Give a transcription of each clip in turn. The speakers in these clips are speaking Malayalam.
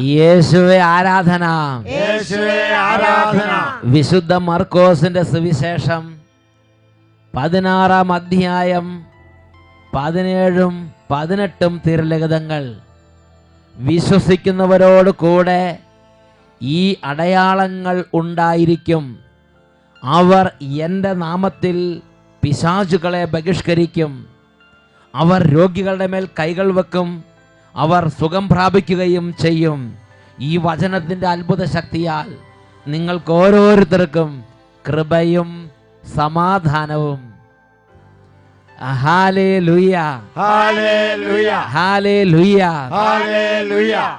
യേശുവെ ആരാധന. ആരാധന. വിശുദ്ധ മർക്കോസിന്റെ സുവിശേഷം പതിനാറാം അധ്യായം പതിനേഴും പതിനെട്ടും തിരുലിഖിതങ്ങൾ. വിശ്വസിക്കുന്നവരോട് കൂടെ ഈ അടയാളങ്ങൾ ഉണ്ടായിരിക്കും. അവർ എന്റെ നാമത്തിൽ പിശാചുകളെ ബഹിഷ്കരിക്കും. അവർ രോഗികളുടെ മേൽ കൈകൾ വെക്കും. അവർ സുഖം പ്രാപിക്കുകയും ചെയ്യും. ഈ വചനത്തിന്റെ അത്ഭുത ശക്തിയാൽ നിങ്ങൾക്ക് ഓരോരുത്തർക്കും കൃപയും സമാധാനവും.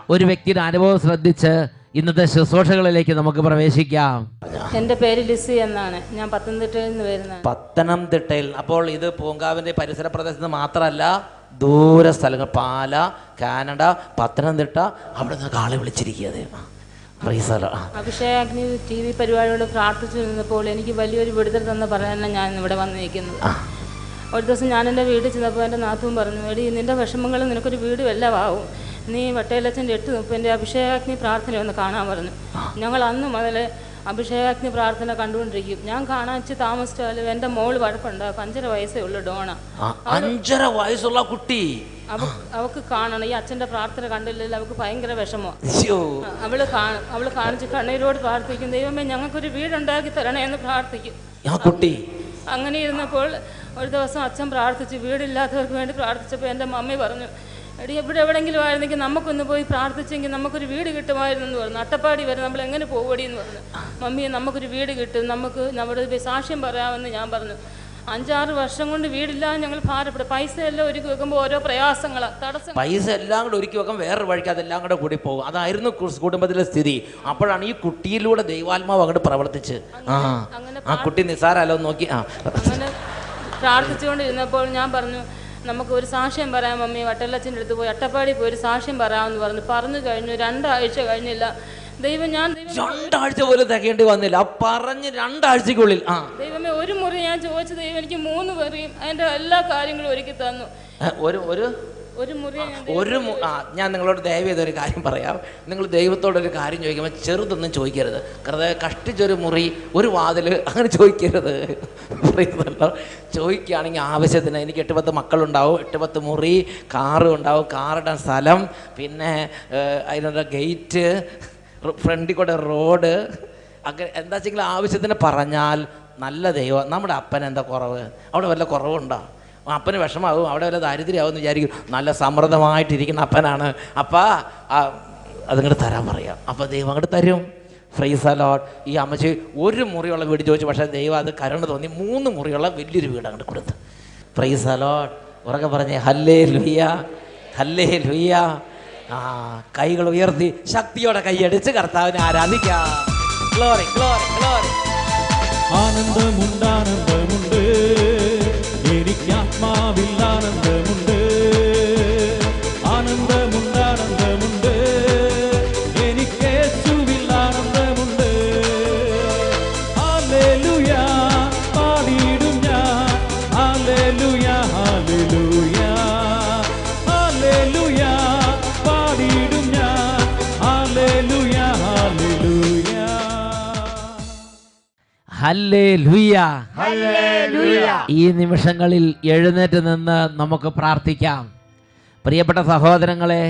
ഒരു വ്യക്തിയുടെ അനുഭവം ശ്രദ്ധിച്ച് ഇന്നത്തെ ശുശ്രൂഷകളിലേക്ക് നമുക്ക് പ്രവേശിക്കാം. എന്റെ പേര് ലിസി എന്നാണ്. ഞാൻ പത്തനംതിട്ടയിൽ നിന്ന് വരുന്നത് പത്തനംതിട്ടയിൽ. അപ്പോൾ ഇത് പൂങ്കാവിന്റെ പരിസര പ്രദേശത്ത് മാത്രമല്ല ദൂര സ്ഥലങ്ങൾ പാല കാനഡ പത്തനംതിട്ട അവിടെ നിന്ന് ആളെ വിളിച്ചിരിക്കുക റീസല. അഭിഷേകാഗ്നി ടി വി പരിപാടിയോട് പ്രാർത്ഥിച്ചു നിന്നപ്പോൾ എനിക്ക് വലിയൊരു വിടുതൽ തന്ന പറയാനാണ് ഞാൻ ഇവിടെ വന്നിരിക്കുന്നത് ഒരു ദിവസം ഞാൻ എന്റെ വീട്ടിൽ ചെന്നപ്പോൾ എന്റെ നാത്തും പറഞ്ഞു എടി നിന്റെ വിഷമങ്ങൾ നിനക്കൊരു വീട് എല്ലാം ആവും നീ വട്ടയിലച്ചന്റെ എട്ട് മുപ്പതിന്റെ അഭിഷേകാഗ്നി പ്രാർത്ഥന ഒന്ന് കാണാൻ പറഞ്ഞു. ഞങ്ങൾ അന്ന് മുതൽ അഭിഷേകാഗ്നി പ്രാർത്ഥന കണ്ടുകൊണ്ടിരിക്കും. ഞാൻ കാണാൻ വെച്ച് താമസിച്ചാലും എന്റെ മോൾ വഴപ്പുണ്ട് അഞ്ചര വയസ്സേ ഉള്ളു ഡോണ. അഞ്ചര വയസ്സുള്ള കുട്ടി. അവക്ക് കാണണം. ഈ അച്ഛന്റെ പ്രാർത്ഥന കണ്ടില്ലെങ്കിൽ അവക്ക് ഭയങ്കര വിഷമോ. അവൾ കാണും അവൾ കാണിച്ച് കണ്ണീരോട് പ്രാർത്ഥിക്കും ദൈവമേ ഞങ്ങൾക്കൊരു വീടുണ്ടാക്കി തരണേ എന്ന് പ്രാർത്ഥിക്കും. കുട്ടി. അങ്ങനെ ഇരുന്നപ്പോൾ ഒരു ദിവസം അച്ഛൻ പ്രാർത്ഥിച്ചു വീടില്ലാത്തവർക്ക് വേണ്ടി പ്രാർത്ഥിച്ചപ്പോൾ എന്റെ മമ്മി പറഞ്ഞു എടി എവിടെ എവിടെയെങ്കിലും ആയിരുന്നെങ്കിൽ നമുക്കൊന്ന് പോയി പ്രാർത്ഥിച്ചെങ്കിൽ നമുക്കൊരു വീട് കിട്ടുമായിരുന്നു എന്ന് പറഞ്ഞു. അട്ടപ്പാടി വരെ നമ്മൾ എങ്ങനെ പോവടി എന്ന് പറഞ്ഞു. മമ്മിയെ നമുക്കൊരു വീട് കിട്ടും. നമുക്ക് നമ്മുടെ സാക്ഷ്യം പറയാമെന്ന് ഞാൻ പറഞ്ഞു. അഞ്ചാറ് വർഷം കൊണ്ട് വീടില്ലാതെ ഞങ്ങൾ ഭാരപ്പെടും. പൈസ എല്ലാം ഒരുക്കി വെക്കുമ്പോൾ ഓരോ പ്രയാസങ്ങളാണ് തടസ്സം പൈസ എല്ലാം കൂടെ ഒരുക്കി വെക്കാൻ വേറൊരു വഴിക്ക് അതെല്ലാം കൂടെ കൂടി പോകും. അതായിരുന്നു കുടുംബത്തിലെ സ്ഥിതി. അപ്പോഴാണ് ഈ കുട്ടിയിലൂടെ ദൈവാത്മാവ് അങ്ങോട്ട് പ്രവർത്തിച്ച്. ആ അങ്ങനെ ആ കുട്ടി നിസാരല്ലോ നോക്കി. ആ. അങ്ങനെ പ്രാർത്ഥിച്ചുകൊണ്ടിരുന്നപ്പോൾ ഞാൻ പറഞ്ഞു നമുക്ക് ഒരു സാക്ഷ്യം പറയാം മമ്മി വട്ടലച്ചന്റെ അടുത്ത് പോയി അട്ടപ്പാടി പോയി ഒരു സാക്ഷ്യം പറയാമെന്ന് പറഞ്ഞു. പറഞ്ഞു കഴിഞ്ഞു രണ്ടാഴ്ച കഴിഞ്ഞില്ല. ദൈവം ഞാൻ രണ്ടാഴ്ച പോലും തികയേണ്ടി വന്നില്ല. ആ പറഞ്ഞ് രണ്ടാഴ്ചക്കുള്ളിൽ ആ. ദൈവമേ ഒരു മുറി ഞാൻ ചോദിച്ച ദൈവം എനിക്ക് മൂന്ന് പേരെയും അതിന്റെ എല്ലാ കാര്യങ്ങളും ഒരുക്കി തന്നു. ഒരു ഒരു ഒരു മുറി ഞാൻ ആ ഞാൻ നിങ്ങളോട് ദയവ് ചെയ്തൊരു കാര്യം പറയാം. നിങ്ങൾ ദൈവത്തോടൊരു കാര്യം ചോദിക്കുമ്പോൾ ചെറുതൊന്നും ചോദിക്കരുത്. വെറുതെ കഷ്ടിച്ചൊരു മുറി ഒരു വാതിൽ അങ്ങനെ ചോദിക്കരുത്. പറയുന്നല്ലോ. ചോദിക്കുകയാണെങ്കിൽ ആവശ്യത്തിന് എനിക്ക് എട്ട് പത്ത് മക്കളുണ്ടാവും. എട്ട് പത്ത് മുറി കാറ് ഉണ്ടാവും. കാറിടാൻ സ്ഥലം പിന്നെ അതിനുള്ള ഗേറ്റ് ഫ്രണ്ടിൽ കൂടെ റോഡ്. അങ്ങനെ എന്താ വെച്ചെങ്കിൽ ആവശ്യത്തിന് പറഞ്ഞാൽ നല്ല ദൈവം. നമ്മുടെ അപ്പൻ എന്താ കുറവ്? അവിടെ വല്ല കുറവുണ്ടോ? അപ്പന് വിഷമാവും അവിടെ വല്ല ദാരിദ്ര്യമാവും വിചാരിക്കും. നല്ല സമൃദ്ധമായിട്ടിരിക്കുന്ന അപ്പനാണ്. അപ്പാ അതിങ്ങോട്ട് തരാൻ പറയാം. അപ്പോൾ ദൈവം അങ്ങോട്ട് തരും. ഫ്രൈസ് അലോട്ട് ഈ അമ്മച്ചി ഒരു മുറിയുള്ള വീട് ചോദിച്ചു പക്ഷേ ദൈവം അത് കരുണ തോന്നി മൂന്ന് മുറിയുള്ള വലിയൊരു വീട് അങ്ങോട്ട് കൊടുത്തു. ഫ്രൈസ് അലോട്ട് ഉറക്കെ പറഞ്ഞേ ഹല്ലേ ലുയ്യ ഹല്ലേ ലുയ്യ ആ കൈകൾ ഉയർത്തി ശക്തിയോടെ കൈയടിച്ച് കർത്താവിനെ ആരാധിക്കാം. ഗ്ലോറി ഗ്ലോറി ഗ്ലോറി ആനന്ദമുണ്ടാനന്ദമുണ്ട് എനിക്ക് ഈ നിമിഷങ്ങളിൽ എഴുന്നേറ്റ് നിന്ന് നമുക്ക് പ്രാർത്ഥിക്കാം. പ്രിയപ്പെട്ട സഹോദരങ്ങളെ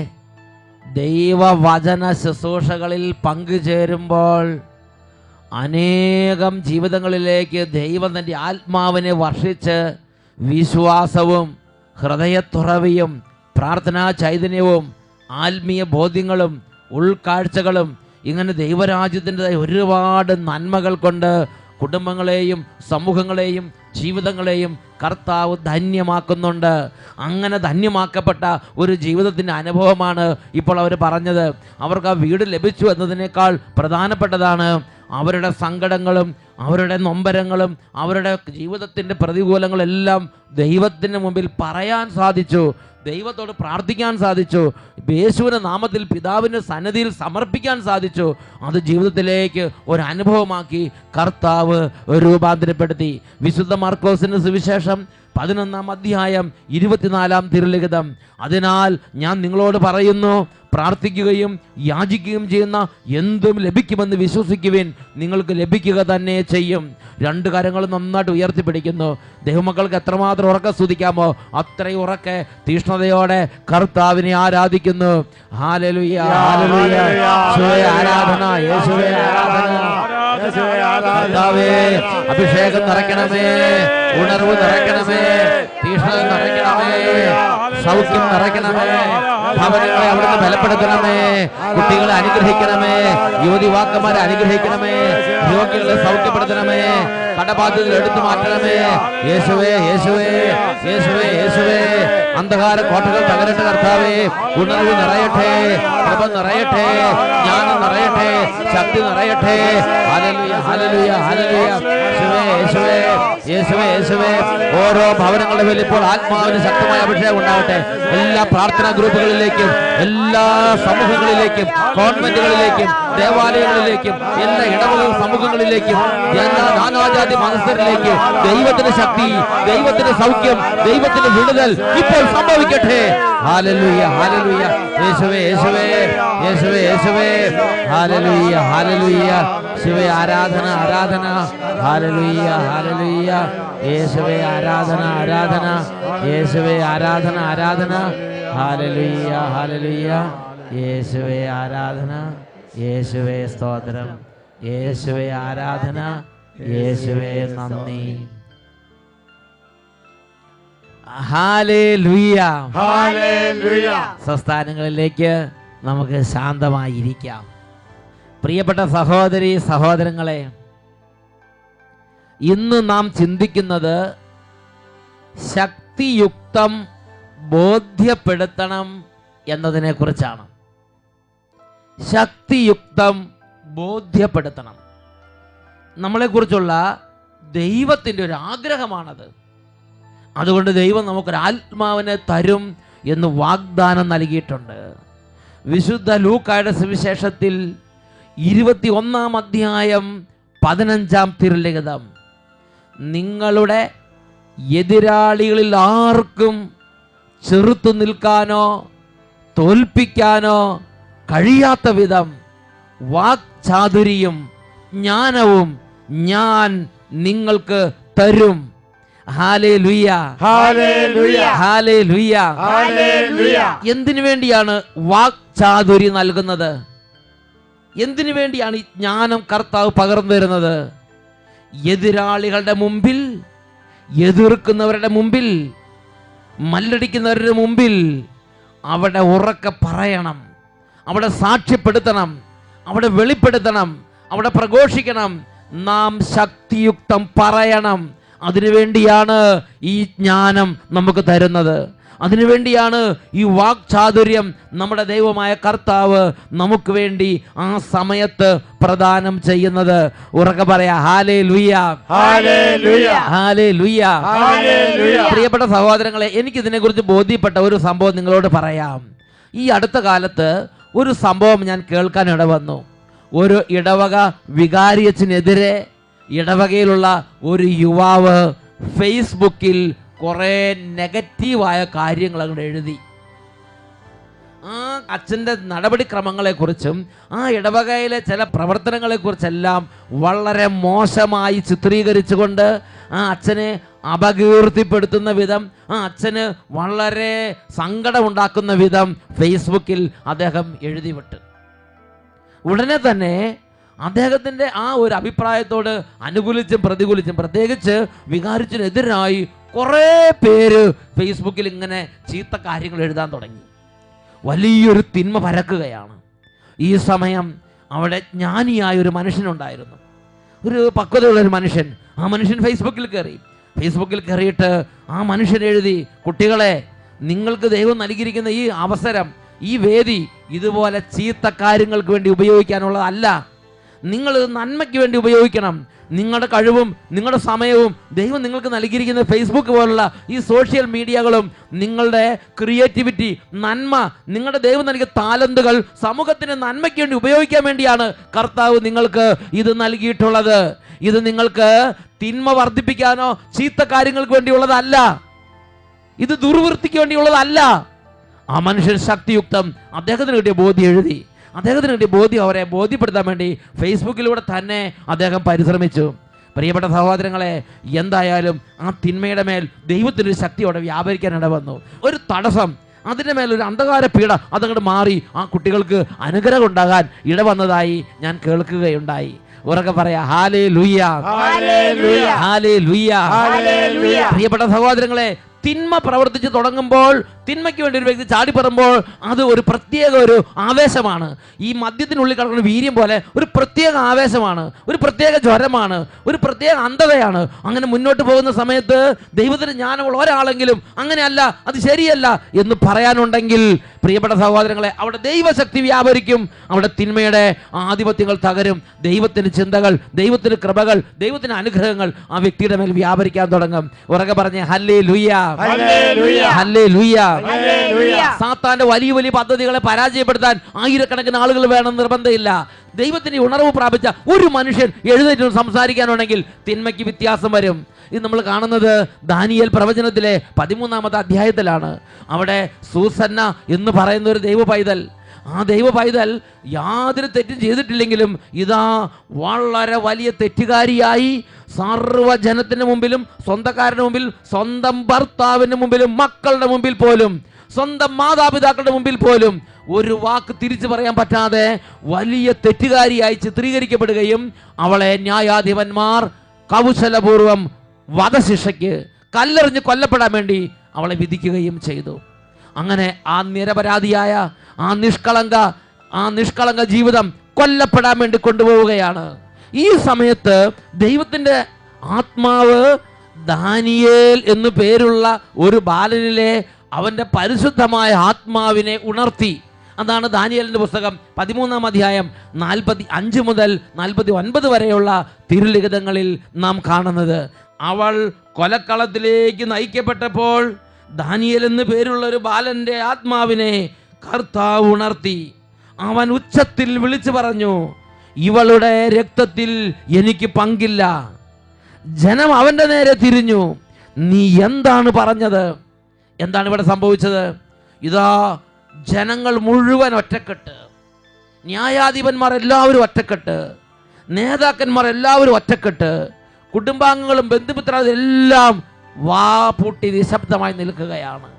ദൈവവചന ശുശ്രൂഷകളിൽ പങ്കുചേരുമ്പോൾ അനേകം ജീവിതങ്ങളിലേക്ക് ദൈവം തന്റെ ആത്മാവിനെ വർഷിച്ച് വിശ്വാസവും ഹൃദയത്തുറവിയും പ്രാർത്ഥനാ ചൈതന്യവും ആത്മീയ ബോധ്യങ്ങളും ഉൾക്കാഴ്ചകളും ഇങ്ങനെ ദൈവരാജ്യത്തിന്റെ ഒരുപാട് നന്മകൾ കൊണ്ട് കുടുംബങ്ങളെയും സമൂഹങ്ങളെയും ജീവിതങ്ങളെയും കർത്താവ് ധന്യമാക്കുന്നുണ്ട്. അങ്ങനെ ധന്യമാക്കപ്പെട്ട ഒരു ജീവിതത്തിന്റെ അനുഭവമാണ് ഇപ്പോൾ അവർ പറഞ്ഞത്. അവർക്ക് ആ വീട് ലഭിച്ചു എന്നതിനേക്കാൾ പ്രധാനപ്പെട്ടതാണ് അവരുടെ സങ്കടങ്ങളും അവരുടെ നൊമ്പരങ്ങളും അവരുടെ ജീവിതത്തിന്റെ പ്രതികൂലങ്ങളെല്ലാം ദൈവത്തിന് മുമ്പിൽ പറയാൻ സാധിച്ചു. ദൈവത്തോട് പ്രാർത്ഥിക്കാൻ സാധിച്ചു. യേശുവിന്റെ നാമത്തിൽ പിതാവിന്റെ സന്നദ്ധിയിൽ സമർപ്പിക്കാൻ സാധിച്ചു. അത് ജീവിതത്തിലേക്ക് ഒരു അനുഭവമാക്കി കർത്താവ് രൂപാന്തരപ്പെടുത്തി. വിശുദ്ധ മാർക്കോസിന്റെ സുവിശേഷം പതിനൊന്നാം അധ്യായം ഇരുപത്തിനാലാം തിരുലിഖിതം. അതിനാൽ ഞാൻ നിങ്ങളോട് പറയുന്നു പ്രാർത്ഥിക്കുകയും യാചിക്കുകയും ചെയ്യുന്ന എന്തും ലഭിക്കുമെന്ന് വിശ്വസിക്കുവിൻ. നിങ്ങൾക്ക് ലഭിക്കുക തന്നെ ചെയ്യും. രണ്ട് കാര്യങ്ങൾ നന്നായിട്ട് ഉയർത്തിപ്പിടിക്കുന്നു. ദൈവമക്കൾക്ക് എത്രമാത്രം ഉറക്കം സ്തുതിക്കാമോ അത്രയും ഉറക്കെ തീഷ്ണതയോടെ കർത്താവിനെ ആരാധിക്കുന്നു. ഹാലലുയ ഹാലലുയ യേശുവേ ആരാധന യേശുവേ ആരാധന. യേശുവേ ആരാധന. കർത്താവേ അഭിഷേകം നിറയ്ക്കണമേ. ഉണർവ് നിറയ്ക്കണമേ. തീഷ്ണത നിറയ്ക്കണമേ. സൗഖ്യം നിറയ്ക്കണമേ. ഭവനങ്ങളെ അവിടുന്ന് ബലപ്പെടുത്തണമേ. കുട്ടികളെ അനുഗ്രഹിക്കണമേ. യുവതിവാക്കന്മാരെ അനുഗ്രഹിക്കണമേ. രോഗികളെ സൗഖ്യപ്പെടുത്തണമേ. കടബാധ്യതകൾ എടുത്തു മാറ്റണമേ. യേശുവേ യേശുവേ യേശുവേ യേശുവേ. അന്ധകാര കോട്ടകൾ തകരട്ടെ കർത്താവേ. ഉണർവ് നിറയട്ടെ. കൃപ നിറയട്ടെ. ജ്ഞാനം നിറയട്ടെ. ശക്തി നിറയട്ടെ. യേശുവേ യേശുവേ യേശുവേ യേശുവേ. ഓരോ ഭവനങ്ങളുടെ മേലിപ്പോൾ ഇപ്പോൾ ആത്മാവിന് ശക്തമായ അഭിഷേകം ഉണ്ടാവട്ടെ എല്ലാ പ്രാർത്ഥനാ ഗ്രൂപ്പുകളിലേക്കും എല്ലാ സമൂഹങ്ങളിലേക്കും കോൺവെന്റുകളിലേക്കും ദേവാലയങ്ങളിലേക്കും എല്ലാ ഇടവക സമൂഹങ്ങളിലേക്കും എല്ലാ നാനാജാതി മതസ്ഥരിലേക്കും ദൈവത്തിന്റെ ശക്തി ദൈവത്തിന്റെ സൗഖ്യം ദൈവത്തിന്റെ വിടുതൽ ഇപ്പോൾ സംഭവിക്കട്ടെ. ഹാലലുയ്യ ഹാലലുയ്യ യേശുവേ യേശുവേ യേശുവേ യേശുവേ. ഹാലലുയ്യ ഹാലലുയ്യ ശിവേ ആരാധന ആരാധന. ഹാലലുയ്യ ഹാലലുയ്യ യേശുവേ ആരാധന ആരാധന. യേശുവേ ആരാധന ആരാധന. ഹാലലുയ്യ ഹാലലുയ്യ യേശുവേ ആരാധന യേശുവേ സ്തോത്രം. യേശുവേ ആരാധന യേശുവേ നന്ദി. സംസ്ഥാനങ്ങളിലേക്ക് നമുക്ക് ശാന്തമായിരിക്കാം. പ്രിയപ്പെട്ട സഹോദരി സഹോദരങ്ങളെ ഇന്ന് നാം ചിന്തിക്കുന്നത് ശക്തിയുക്തം ബോധ്യപ്പെടുത്തണം എന്നതിനെ കുറിച്ചാണ് ശക്തിയുക്തം ബോധ്യപ്പെടുത്തണം. നമ്മളെക്കുറിച്ചുള്ള ദൈവത്തിന്റെ ഒരു ആഗ്രഹമാണത്. അതുകൊണ്ട് ദൈവം നമുക്കൊരു ആത്മാവിനെ തരും എന്ന് വാഗ്ദാനം നൽകിയിട്ടുണ്ട്. വിശുദ്ധ ലൂക്കായുടെ സുവിശേഷത്തിൽ ഇരുപത്തി ഒന്നാം അധ്യായം പതിനഞ്ചാം തിരുലിഖിതം. നിങ്ങളുടെ എതിരാളികളിൽ ആർക്കും ചെറുത്തു നിൽക്കാനോ തോൽപ്പിക്കാനോ കഴിയാത്ത വിധം വാക്ചാതുരിയും ജ്ഞാനവും ഞാൻ നിങ്ങൾക്ക് തരും. എന്തിനു വേണ്ടിയാണ് വാക്ചാതുരി നൽകുന്നത്? എന്തിനു വേണ്ടിയാണ് ഈ ജ്ഞാനം കർത്താവ് പകർന്നു തരുന്നത്? എതിരാളികളുടെ മുമ്പിൽ എതിർക്കുന്നവരുടെ മുമ്പിൽ മല്ലടിക്കുന്നവരുടെ മുമ്പിൽ അവിടെ ഉറക്കെ പറയണം അവിടെ സാക്ഷ്യപ്പെടുത്തണം അവിടെ വെളിപ്പെടുത്തണം അവിടെ പ്രഘോഷിക്കണം. നാം ശക്തിയുക്തം പറയണം. അതിനുവേണ്ടിയാണ് ഈ ജ്ഞാനം നമുക്ക് തരുന്നത്. അതിനുവേണ്ടിയാണ് ഈ വാക്ചാതുര്യം നമ്മുടെ ദൈവമായ കർത്താവ് നമുക്ക് വേണ്ടി ആ സമയത്ത് പ്രദാനം ചെയ്യുന്നത്. ഉറക്കെ പറയാ ഹാലേ ഹല്ലേലൂയ. ഹാലേ ലുയ്യ പ്രിയപ്പെട്ട സഹോദരങ്ങളെ എനിക്ക് ഇതിനെക്കുറിച്ച് ബോധ്യപ്പെട്ട ഒരു സംഭവം നിങ്ങളോട് പറയാം. ഈ അടുത്ത കാലത്ത് ഒരു സംഭവം ഞാൻ കേൾക്കാൻ ഇടവന്നു. ഒരു ഇടവക വികാരിയച്ചിനെതിരെ ഇടവകയിലുള്ള ഒരു യുവാവ് ഫേസ്ബുക്കിൽ കുറേ നെഗറ്റീവായ കാര്യങ്ങൾ അങ്ങോട്ട് എഴുതി. ആ അച്ഛന്റെ നടപടിക്രമങ്ങളെക്കുറിച്ചും ആ ഇടവകയിലെ ചില പ്രവർത്തനങ്ങളെക്കുറിച്ചെല്ലാം വളരെ മോശമായി ചിത്രീകരിച്ചുകൊണ്ട് ആ അച്ഛനെ അപകീർത്തിപ്പെടുത്തുന്ന വിധം ആ അച്ഛന് വളരെ സങ്കടമുണ്ടാക്കുന്ന വിധം ഫേസ്ബുക്കിൽ അദ്ദേഹം എഴുതിവിട്ട്. ഉടനെ തന്നെ അദ്ദേഹത്തിന്റെ ആ ഒരു അഭിപ്രായത്തോട് അനുകൂലിച്ചും പ്രതികൂലിച്ചും പ്രത്യേകിച്ച് വികാരിച്ചിനെതിരായി കുറേ പേര് ഫേസ്ബുക്കിൽ ഇങ്ങനെ ചീത്ത കാര്യങ്ങൾ എഴുതാൻ തുടങ്ങി. വലിയൊരു തിന്മ പരക്കുകയാണ്. ഈ സമയം അവിടെ ജ്ഞാനിയായ ഒരു മനുഷ്യനുണ്ടായിരുന്നു. ഒരു പക്വതയുള്ള ഒരു മനുഷ്യൻ. ആ മനുഷ്യൻ ഫേസ്ബുക്കിൽ കയറി. ഫേസ്ബുക്കിൽ കയറിയിട്ട് ആ മനുഷ്യൻ എഴുതി കുട്ടികളെ നിങ്ങൾക്ക് ദൈവം നൽകിയിരിക്കുന്ന ഈ അവസരം ഈ വേദി ഇതുപോലെ ചീത്ത കാര്യങ്ങൾക്ക് വേണ്ടി ഉപയോഗിക്കാനുള്ളതല്ല. നിങ്ങൾ നന്മയ്ക്ക് വേണ്ടി ഉപയോഗിക്കണം. നിങ്ങളുടെ കഴിവും നിങ്ങളുടെ സമയവും ദൈവം നിങ്ങൾക്ക് നൽകിയിരിക്കുന്ന ഫേസ്ബുക്ക് പോലുള്ള ഈ സോഷ്യൽ മീഡിയകളും നിങ്ങളുടെ ക്രിയേറ്റിവിറ്റി നന്മ നിങ്ങളുടെ ദൈവം നൽകിയ താലന്തുകൾ സമൂഹത്തിന് നന്മയ്ക്ക് വേണ്ടി ഉപയോഗിക്കാൻ വേണ്ടിയാണ് കർത്താവ് നിങ്ങൾക്ക് ഇത് നൽകിയിട്ടുള്ളത്. ഇത് നിങ്ങൾക്ക് തിന്മ വർദ്ധിപ്പിക്കാനോ ചീത്ത കാര്യങ്ങൾക്ക് വേണ്ടിയുള്ളതല്ല. ഇത് ദുർവൃത്തിക്ക് വേണ്ടിയുള്ളതല്ല. ആ മനുഷ്യൻ ശക്തിയുക്തം അദ്ദേഹത്തിന് കിട്ടിയ ബോധ്യം എഴുതി. അദ്ദേഹത്തിന് വേണ്ടി ബോധ്യം അവരെ ബോധ്യപ്പെടുത്താൻ വേണ്ടി ഫേസ്ബുക്കിലൂടെ തന്നെ അദ്ദേഹം പരിശ്രമിച്ചു. പ്രിയപ്പെട്ട സഹോദരങ്ങളെ എന്തായാലും ആ തിന്മയുടെ മേൽ ദൈവത്തിനൊരു ശക്തിയോടെ വ്യാപരിക്കാൻ ഇടവന്നു. ഒരു തടസ്സം അതിന്റെ മേലൊരു അന്ധകാര പീഡ അതങ്ങോട്ട് മാറി ആ കുട്ടികൾക്ക് അനുഗ്രഹം ഉണ്ടാകാൻ ഇടവന്നതായി ഞാൻ കേൾക്കുകയുണ്ടായി. ഉറക്കെ പറയാ. ഹാലേ ലുയ്യ പ്രിയപ്പെട്ട സഹോദരങ്ങളെ തിന്മ പ്രവർത്തിച്ച് തുടങ്ങുമ്പോൾ തിന്മയ്ക്ക് വേണ്ടി ഒരു വ്യക്തി ചാടിപ്പറുമ്പോൾ അത് ഒരു പ്രത്യേക ഒരു ആവേശമാണ്. ഈ മദ്യത്തിനുള്ളിൽ കിടക്കുന്ന വീര്യം പോലെ ഒരു പ്രത്യേക ആവേശമാണ് ഒരു പ്രത്യേക ജ്വരമാണ് ഒരു പ്രത്യേക അന്ധതയാണ്. അങ്ങനെ മുന്നോട്ട് പോകുന്ന സമയത്ത് ദൈവത്തിന് ജ്ഞാനമുള്ള ഒരാളെങ്കിലും അങ്ങനെയല്ല അത് ശരിയല്ല എന്ന് പറയാനുണ്ടെങ്കിൽ പ്രിയപ്പെട്ട സഹോദരങ്ങളെ അവിടെ ദൈവശക്തി വ്യാപരിക്കും അവിടെ തിന്മയുടെ ആധിപത്യങ്ങൾ തകരും. ദൈവത്തിന് ചിന്തകൾ ദൈവത്തിന് കൃപകൾ ദൈവത്തിന് അനുഗ്രഹങ്ങൾ ആ വ്യക്തിയുടെ മേൽ വ്യാപരിക്കാൻ തുടങ്ങും. ഉറക്കെ പറഞ്ഞ ഹല്ലേ ലുയ്യ സാത്താന്റെ വലിയ വലിയ പദ്ധതികളെ പരാജയപ്പെടുത്താൻ ആയിരക്കണക്കിന് ആളുകൾ വേണം നിർബന്ധമില്ല. ദൈവത്തിന്റെ ഉണർവ് പ്രാപിച്ച ഒരു മനുഷ്യൻ എഴുന്നേറ്റ് സംസാരിക്കാനുണ്ടെങ്കിൽ തിന്മയ്ക്ക് വ്യത്യാസം വരും. ഇത് നമ്മൾ കാണുന്നത് ദാനിയൽ പ്രവചനത്തിലെ പതിമൂന്നാമത്തെ അധ്യായത്തിലാണ്. അവിടെ സൂസന്ന എന്ന് പറയുന്ന ഒരു ദൈവ പൈതൽ ആ ദൈവ പൈതൽ യാതൊരു തെറ്റും ചെയ്തിട്ടില്ലെങ്കിലും ഇതാ വളരെ വലിയ തെറ്റുകാരിയായി സർവജനത്തിന് മുമ്പിലും സ്വന്തക്കാരന് മുമ്പിൽ സ്വന്തം ഭർത്താവിന് മുമ്പിലും മക്കളുടെ മുമ്പിൽ പോലും സ്വന്തം മാതാപിതാക്കളുടെ മുമ്പിൽ പോലും ഒരു വാക്ക് തിരിച്ചു പറയാൻ പറ്റാതെ വലിയ തെറ്റുകാരിയായി ചിത്രീകരിക്കപ്പെടുകയും അവളെ ന്യായാധിപന്മാർ കൗശലപൂർവം വധശിക്ഷയ്ക്ക് കല്ലെറിഞ്ഞ് കൊല്ലപ്പെടാൻ വേണ്ടി അവളെ വിധിക്കുകയും ചെയ്തു. അങ്ങനെ ആ നിരപരാധിയായ ആ നിഷ്കളങ്ക ആ നിഷ്കളങ്ക ജീവിതം കൊല്ലപ്പെടാൻ വേണ്ടി കൊണ്ടുപോവുകയാണ്. ഈ സമയത്ത് ദൈവത്തിന്റെ ആത്മാവ് ദാനിയേൽ എന്നു പേരുള്ള ഒരു ബാലനിലെ അവന്റെ പരിശുദ്ധമായ ആത്മാവിനെ ഉണർത്തി. അതാണ് ദാനിയേലിന്റെ പുസ്തകം പതിമൂന്നാം അധ്യായം നാൽപ്പത്തി അഞ്ച് മുതൽ നാൽപ്പത്തി ഒൻപത് വരെയുള്ള തിരുലിഖിതങ്ങളിൽ നാം കാണുന്നത്. അവൾ കൊലക്കളത്തിലേക്ക് നയിക്കപ്പെട്ടപ്പോൾ ദാനിയേൽ എന്ന് പേരുള്ള ഒരു ബാലന്റെ ആത്മാവിനെ കർത്താവ് ഉണർത്തി. അവൻ ഉച്ചത്തിൽ വിളിച്ചു പറഞ്ഞു ഇവളുടെ രക്തത്തിൽ എനിക്ക് പങ്കില്ല. ജനം അവന്റെ നേരെ തിരിഞ്ഞു നീ എന്താണ് പറഞ്ഞത്? എന്താണ് ഇവിടെ സംഭവിച്ചത്? ഇതാ ജനങ്ങൾ മുഴുവൻ ഒറ്റക്കെട്ട്. ന്യായാധിപന്മാർ എല്ലാവരും ഒറ്റക്കെട്ട്. നേതാക്കന്മാർ എല്ലാവരും ഒറ്റക്കെട്ട്. കുടുംബാംഗങ്ങളും ബന്ധുമിത്രാദികളും എല്ലാം വാ പൂട്ടി നിശബ്ദമായി നിൽക്കുകയാണ്.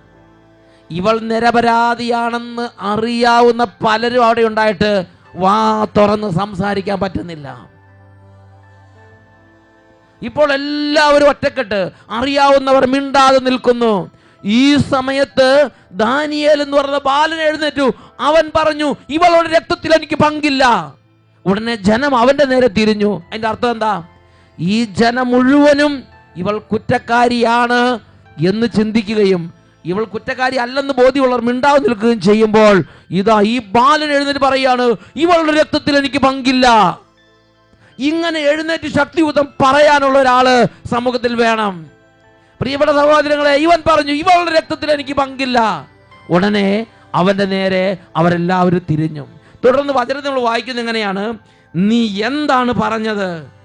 ഇവൾ നിരപരാധിയാണെന്ന് അറിയാവുന്ന പലരും അവിടെ ഉണ്ടായിട്ട് വാ തുറന്ന് സംസാരിക്കാൻ പറ്റുന്നില്ല. ഇപ്പോൾ എല്ലാവരും ഒറ്റക്കെട്ട്. അറിയാവുന്നവർ മിണ്ടാതെ നിൽക്കുന്നു. ഈ സമയത്ത് ദാനിയേൽ എന്ന് പറഞ്ഞ ബാലൻ എഴുന്നേറ്റു. അവൻ പറഞ്ഞു ഇവളുടെ രക്തത്തിൽ എനിക്ക് പങ്കില്ല. ഉടനെ ജനം അവന്റെ നേരെ തിരിഞ്ഞു. അതിന്റെ അർത്ഥം എന്താ? ഈ ജനം മുഴുവനും ഇവൾ കുറ്റക്കാരിയാണ് എന്ന് ചിന്തിക്കുകയും ഇവൾ കുറ്റക്കാരി അല്ലെന്ന് ബോധ്യമുള്ളവർ മിണ്ടാതെ നിൽക്കുകയും ചെയ്യുമ്പോൾ ഇതാ ഈ ബാലൻ എഴുന്നേറ്റ് പറയാണ് ഇവളുടെ രക്തത്തിൽ എനിക്ക് പങ്കില്ല. ഇങ്ങനെ എഴുന്നേറ്റ് ശക്തിയുതം പറയാനുള്ള ഒരാൾ സമൂഹത്തിൽ വേണം. പ്രിയപ്പെട്ട സഹോദരങ്ങളെ ഇവൻ പറഞ്ഞു ഇവളുടെ രക്തത്തിൽ എനിക്ക് പങ്കില്ല. ഉടനെ അവന്റെ നേരെ അവരെല്ലാവരും തിരിഞ്ഞു. തുടർന്ന് വചനത്തിൽ നമ്മൾ വായിക്കുന്നത് എങ്ങനെയാണ്? നീ എന്താണ് പറഞ്ഞത്?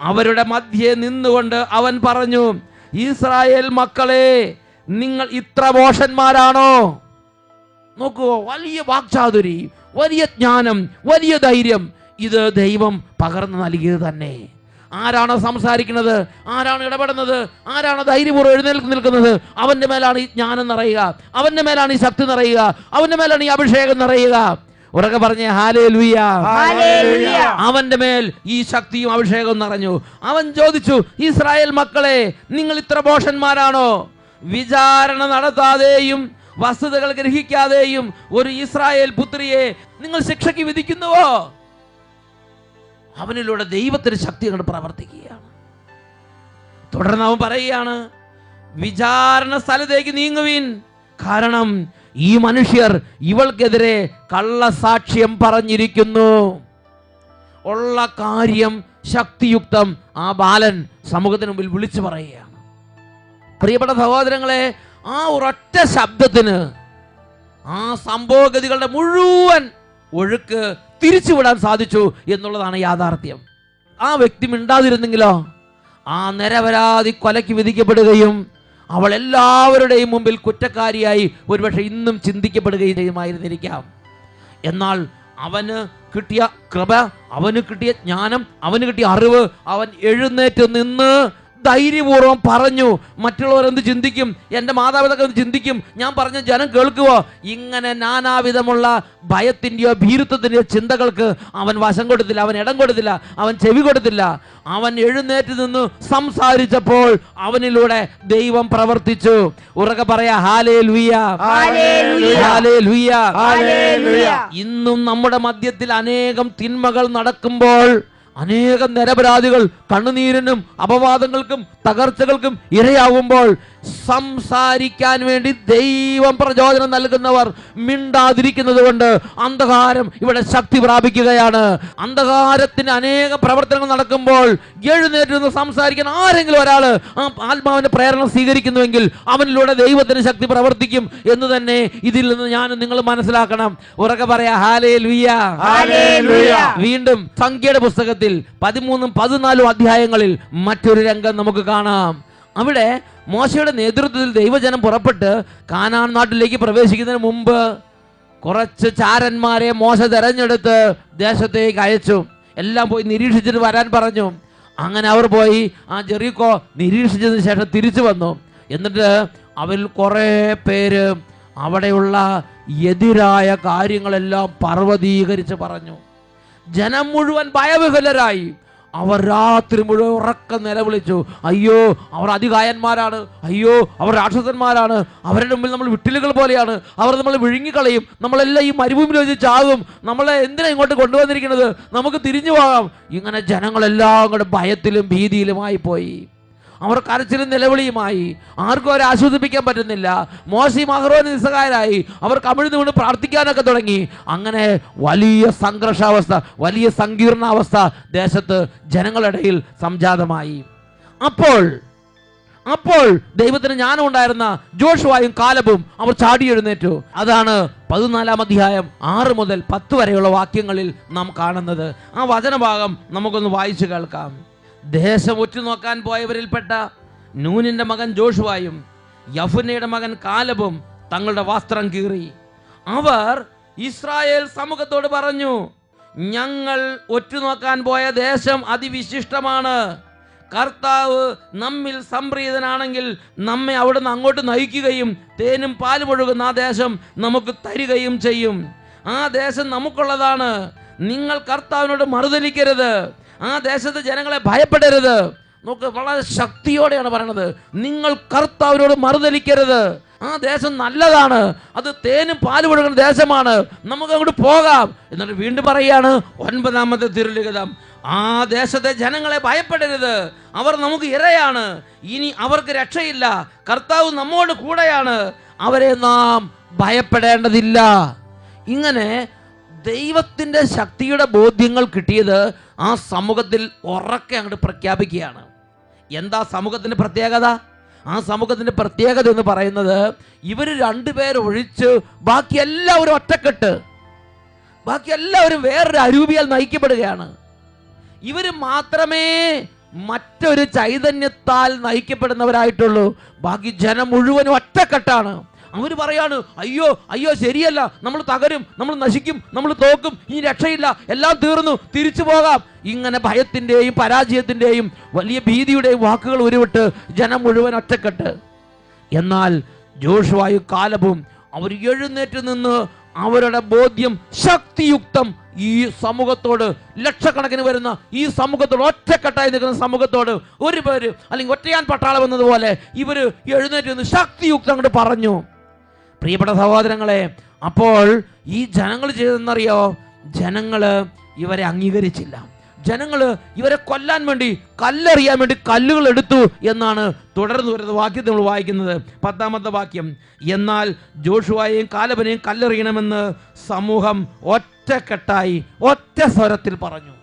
അവരുടെ മധ്യേ നിന്നുകൊണ്ട് അവൻ പറഞ്ഞു ഇസ്രായേൽ മക്കളെ നിങ്ങൾ ഇത്ര മോശന്മാരാണോ? നോക്കൂ വലിയ വാക്ചാതുരി വലിയ ജ്ഞാനം വലിയ ധൈര്യം. ഇത് ദൈവം പകർന്നു നൽകിയത് തന്നെ. ആരാണ് സംസാരിക്കുന്നത്? ആരാണ് ഇടപെടുന്നത്? ആരാണ് ധൈര്യപൂർവം എഴുന്നേൽക്ക് നിൽക്കുന്നത്? അവന്റെ മേലാണ് ഈ ജ്ഞാനം നിറയുക. അവന്റെ മേലാണ് ഈ ശക്തി നിറയുക. അവന്റെ മേലാണ് ഈ അഭിഷേകം നിറയുക. ഉറക്കെ പറഞ്ഞേ ഹാലേ ലുയ. അവന്റെ മേൽ ഈ ശക്തിയും അഭിഷേകവും നിറഞ്ഞു. അവൻ ചോദിച്ചു ഇസ്രായേൽ മക്കളെ നിങ്ങൾ ഇത്ര മോശന്മാരാണോ വിചാരണ നടത്താതെയും വസ്തുതകൾ ഗ്രഹിക്കാതെയും ഒരു ഇസ്രായേൽ പുത്രിയെ നിങ്ങൾ ശിക്ഷയ്ക്ക് വിധിക്കുന്നുവോ? അവനിലൂടെ ദൈവത്തിന് ശക്തി അങ്ങോട്ട് പ്രവർത്തിക്കുകയാണ്. തുടർന്ന് അവൻ പറയുകയാണ് വിചാരണ സ്ഥലത്തേക്ക് നീങ്ങുവിൻ. കാരണം ഈ മനുഷ്യർ ഇവൾക്കെതിരെ കള്ളസാക്ഷ്യം പറഞ്ഞിരിക്കുന്നു. ഉള്ള കാര്യം ശക്തിയുക്തം ആ ബാലൻ സമൂഹത്തിന് മുമ്പിൽ വിളിച്ചു പറയുകയാണ്. പ്രിയപ്പെട്ട സഹോദരങ്ങളെ ആ ഒരൊറ്റ ശബ്ദത്തിന് ആ സംഭവഗതികളുടെ മുഴുവൻ ഒഴുക്ക് തിരിച്ചുവിടാൻ സാധിച്ചു എന്നുള്ളതാണ് യാഥാർത്ഥ്യം. ആ വ്യക്തി മിണ്ടാതിരുന്നെങ്കിലോ ആ നിരപരാധി കൊലയ്ക്ക് വിധിക്കപ്പെടുകയും അവൾ എല്ലാവരുടെയും മുമ്പിൽ കുറ്റക്കാരിയായി ഒരുപക്ഷെ ഇന്നും ചിന്തിക്കപ്പെടുകയും ചെയ്യുമായിരുന്നിരിക്കാം. എന്നാൽ അവന് കിട്ടിയ കൃപ അവന് കിട്ടിയ ജ്ഞാനം അവന് കിട്ടിയ അറിവ് അവൻ എഴുന്നേറ്റ് നിന്ന് ധൈര്യപൂർവം പറഞ്ഞു. മറ്റുള്ളവർ എന്ത് ചിന്തിക്കും? എന്റെ മാതാപിതാക്കൾ എന്ത് ചിന്തിക്കും? ഞാൻ പറഞ്ഞ ജനം കേൾക്കുവോ? ഇങ്ങനെ നാനാവിധമുള്ള ഭയത്തിന്റെയോ ഭീരുത്വത്തിന്റെയോ ചിന്തകൾക്ക് അവൻ വശം കൊടുത്തില്ല അവൻ ഇടം കൊടുത്തില്ല അവൻ ചെവി കൊടുത്തില്ല. അവൻ എഴുന്നേറ്റ് നിന്ന് സംസാരിച്ചപ്പോൾ അവനിലൂടെ ദൈവം പ്രവർത്തിച്ചു. ഉറക്കെ പറയാ ഹാലേ ലുയ്യ. ഹാലേ ലുയ്യ ഇന്നും നമ്മുടെ മധ്യത്തിൽ അനേകം തിന്മകൾ നടക്കുമ്പോൾ അനേകം നിരപരാധികൾ കണ്ണുനീരിനും അപവാദങ്ങൾക്കും തകർച്ചകൾക്കും ഇരയാവുമ്പോൾ സംസാരിക്കാൻ വേണ്ടി ദൈവം പ്രചോദനം നൽകുന്നവർ മിണ്ടാതിരിക്കുന്നത് കൊണ്ട് അന്ധകാരം ഇവിടെ ശക്തി പ്രാപിക്കുകയാണ്. അന്ധകാരത്തിന് അനേക പ്രവർത്തനങ്ങൾ നടക്കുമ്പോൾ എഴുന്നേറ്റ് നിന്ന് സംസാരിക്കാൻ ആരെങ്കിലും ഒരാൾ ആ ആത്മാവിന്റെ പ്രേരണ സ്വീകരിക്കുന്നുവെങ്കിൽ അവനിലൂടെ ദൈവത്തിന് ശക്തി പ്രവർത്തിക്കും എന്ന് തന്നെ ഇതിൽ നിന്ന് ഞാൻ നിങ്ങൾ മനസ്സിലാക്കണം. ഉറക്കെ പറയാ ഹാലേ ലുയ. വീണ്ടും സംഖ്യയുടെ പുസ്തകത്തിൽ പതിമൂന്നും പതിനാലും അധ്യായങ്ങളിൽ മറ്റൊരു രംഗം നമുക്ക് കാണാം. അവിടെ മോശയുടെ നേതൃത്വത്തിൽ ദൈവജനം പുറപ്പെട്ട് കാനാൻ നാട്ടിലേക്ക് പ്രവേശിക്കുന്നതിന് മുമ്പ് കുറച്ച് ചാരന്മാരെ മോശ തെരഞ്ഞെടുത്ത് ദേശത്തേക്ക് അയച്ചു. എല്ലാം പോയി നിരീക്ഷിച്ചിട്ട് വരാൻ പറഞ്ഞു. അങ്ങനെ അവർ പോയി. ആ ജെറിക്കോ നിരീക്ഷിച്ചതിന് ശേഷം തിരിച്ചു വന്നു. എന്നിട്ട് അവരിൽ കുറേ പേര് അവിടെയുള്ള എതിരായ കാര്യങ്ങളെല്ലാം പർവതീകരിച്ച് പറഞ്ഞു. ജനം മുഴുവൻ ഭയവിഹലരായി അവർ രാത്രി മുഴുവൻ ഉറക്കം നിലവിളിച്ചു. അയ്യോ അവർ അതികായന്മാരാണ് അയ്യോ അവർ രാക്ഷസന്മാരാണ്. അവരുടെ മുമ്പിൽ നമ്മൾ വിട്ടിലുകൾ പോലെയാണ്. അവർ നമ്മളെ വിഴുങ്ങിക്കളയും. നമ്മളെല്ലാം ഈ മരുഭൂമിയിൽ വെച്ച് ചാകും നമ്മളെ എന്തിനാ ഇങ്ങോട്ട് കൊണ്ടുവന്നിരിക്കുന്നത്? നമുക്ക് തിരിഞ്ഞു പോകാം. ഇങ്ങനെ ജനങ്ങളെല്ലാം കൂടെ ഭയത്തിലും ഭീതിയിലുമായി പോയി. അവർ കരച്ചിലും നിലവിളിയുമായി. ആർക്കും അവരെ ആശ്വസിപ്പിക്കാൻ പറ്റുന്നില്ല. മോശി മഹറോ നിസ്സഹായരായി. അവർ കമിഴ്ന്നു കൊണ്ട് പ്രാർത്ഥിക്കാനൊക്കെ തുടങ്ങി. അങ്ങനെ വലിയ സംഘർഷാവസ്ഥ വലിയ സങ്കീർണാവസ്ഥ ദേശത്ത് ജനങ്ങളുടെ ഇടയിൽ സംജാതമായി. അപ്പോൾ അപ്പോൾ ദൈവത്തിന് ജ്ഞാനം ഉണ്ടായിരുന്ന ജോഷുവായും കാലബും അവർ ചാടി എഴുന്നേറ്റു അതാണ് പതിനാലാം അധ്യായം ആറ് മുതൽ പത്ത് വരെയുള്ള വാക്യങ്ങളിൽ നാം കാണുന്നത്. ആ വചനഭാഗം നമുക്കൊന്ന് വായിച്ചു കേൾക്കാം. ദേശം ഉറ്റുനോക്കാൻ പോയവരിൽപ്പെട്ട നൂനിന്റെ മകൻ ജോഷുവായും യഫുനയുടെ മകൻ കാലബും തങ്ങളുടെ വസ്ത്രം കീറി. അവർ ഇസ്രായേൽ സമൂഹത്തോട് പറഞ്ഞു ഞങ്ങൾ ഒറ്റുനോക്കാൻ പോയ ദേശം അതിവിശിഷ്ടമാണ്. കർത്താവ് നമ്മിൽ സംപ്രീതനാണെങ്കിൽ നമ്മെ അവിടുന്ന് അങ്ങോട്ട് നയിക്കുകയും തേനും പാലും ഒഴുകുന്ന ആ ദേശം നമുക്ക് തരികയും ചെയ്യും. ആ ദേശം നമുക്കുള്ളതാണ്. നിങ്ങൾ കർത്താവിനോട് മറുതലിക്കരുത്. ആ ദേശത്തെ ജനങ്ങളെ ഭയപ്പെടരുത്. നോക്ക് വളരെ ശക്തിയോടെയാണ് പറയണത്. നിങ്ങൾ കർത്താവിനോട് മറുതലിക്കരുത്. ആ ദേശം നല്ലതാണ്. അത് തേനും പാലും കൊടുക്കുന്ന ദേശമാണ്. നമുക്ക് അങ്ങോട്ട് പോകാം. എന്നിട്ട് വീണ്ടും പറയുകയാണ് ഒൻപതാമത്തെ തിരുലിഖിതം. ആ ദേശത്തെ ജനങ്ങളെ ഭയപ്പെടരുത്. അവർ നമുക്ക് ഇരയാണ്. ഇനി അവർക്ക് രക്ഷയില്ല. കർത്താവ് നമ്മോട് കൂടെയാണ്. അവരെ നാം ഭയപ്പെടേണ്ടതില്ല. ഇങ്ങനെ ദൈവത്തിന്റെ ശക്തിയുടെ ബോധ്യങ്ങൾ കിട്ടിയത് ആ സമൂഹത്തിൽ ഉറക്കെ അങ്ങോട്ട് പ്രഖ്യാപിക്കുകയാണ്. എന്താ സമൂഹത്തിന്റെ പ്രത്യേകത? ആ സമൂഹത്തിന്റെ പ്രത്യേകത എന്ന് പറയുന്നത് ഇവർ രണ്ടുപേരൊഴിച്ച് ബാക്കി എല്ലാവരും ഒറ്റക്കെട്ട്. ബാക്കി എല്ലാവരും വേറൊരു അരൂപിയാൽ നയിക്കപ്പെടുകയാണ്. ഇവർ മാത്രമേ മറ്റൊരു ചൈതന്യത്താൽ നയിക്കപ്പെടുന്നവരായിട്ടുള്ളൂ. ബാക്കി ജനം മുഴുവനും ഒറ്റക്കെട്ടാണ്. അവർ പറയാണ് അയ്യോ അയ്യോ ശരിയല്ല. നമ്മൾ തകരും നമ്മൾ നശിക്കും നമ്മൾ തോക്കും ഇനി രക്ഷയില്ല. എല്ലാം തീർന്നു തിരിച്ചു പോകാം. ഇങ്ങനെ ഭയത്തിന്റെയും പരാജയത്തിന്റെയും വലിയ ഭീതിയുടെയും വാക്കുകൾ ഉരുവിട്ട് ജനം മുഴുവൻ ഒറ്റക്കെട്ട്. എന്നാൽ ജോഷുവായു കാലവും അവർ എഴുന്നേറ്റ് നിന്ന് അവരുടെ ബോധ്യം ശക്തിയുക്തം ഈ സമൂഹത്തോട് ലക്ഷക്കണക്കിന് വരുന്ന ഈ സമൂഹത്തോട് ഒറ്റക്കെട്ടായി നിൽക്കുന്ന സമൂഹത്തോട് ഒരു പേര് അല്ലെങ്കിൽ ഒറ്റയാൻ പട്ടാളം എന്നതുപോലെ ഇവർ എഴുന്നേറ്റ് നിന്ന് ശക്തിയുക്തം അങ്ങോട്ട് പറഞ്ഞു. പ്രിയപ്പെട്ട സഹോദരങ്ങളെ അപ്പോൾ ഈ ജനങ്ങൾ ചെയ്തെന്നറിയോ ജനങ്ങൾ ഇവരെ അംഗീകരിച്ചില്ല. ജനങ്ങൾ ഇവരെ കൊല്ലാൻ വേണ്ടി കല്ലെറിയാൻ വേണ്ടി കല്ലുകൾ എടുത്തു എന്നാണ് തുടർന്ന് വരുന്ന വാക്യത്തിൽ നമ്മൾ വായിക്കുന്നത്. പത്താമത്തെ വാക്യം എന്നാൽ ജോഷുവായെയും കാലബനെയും കല്ലെറിയണമെന്ന് സമൂഹം ഒറ്റക്കെട്ടായി ഒറ്റ സ്വരത്തിൽ പറഞ്ഞു.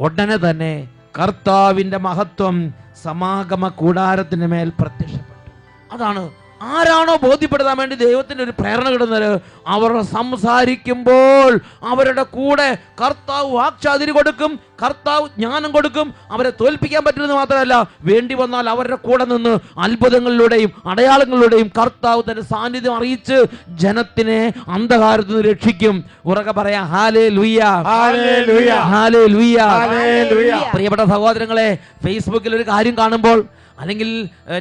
ഉടനെ തന്നെ കർത്താവിന്റെ മഹത്വം സമാഗമ കൂടാരത്തിന് മേൽ പ്രത്യക്ഷപ്പെട്ടു. അതാണ് ആരാണോ ബോധ്യപ്പെടുത്താൻ വേണ്ടി ദൈവത്തിന്റെ ഒരു പ്രേരണ കിടുന്നത് അവർ സംസാരിക്കുമ്പോൾ അവരുടെ കൂടെ കർത്താവ് വാക്ചാതിരി കൊടുക്കും കർത്താവ് ജ്ഞാനം കൊടുക്കും അവരെ തോൽപ്പിക്കാൻ പറ്റുന്നത് മാത്രമല്ല വേണ്ടി വന്നാൽ അവരുടെ കൂടെ നിന്ന് അത്ഭുതങ്ങളിലൂടെയും അടയാളങ്ങളിലൂടെയും കർത്താവ് തന്റെ സാന്നിധ്യം അറിയിച്ച് ജനത്തിനെ അന്ധകാരത്തിൽ നിന്ന് രക്ഷിക്കും. ഉറക്കെ പറയാ ഹാലേ ലുയ്യ. ഹാലേ ലുയ്യ. പ്രിയപ്പെട്ട സഹോദരങ്ങളെ ഫേസ്ബുക്കിൽ ഒരു കാര്യം കാണുമ്പോൾ അല്ലെങ്കിൽ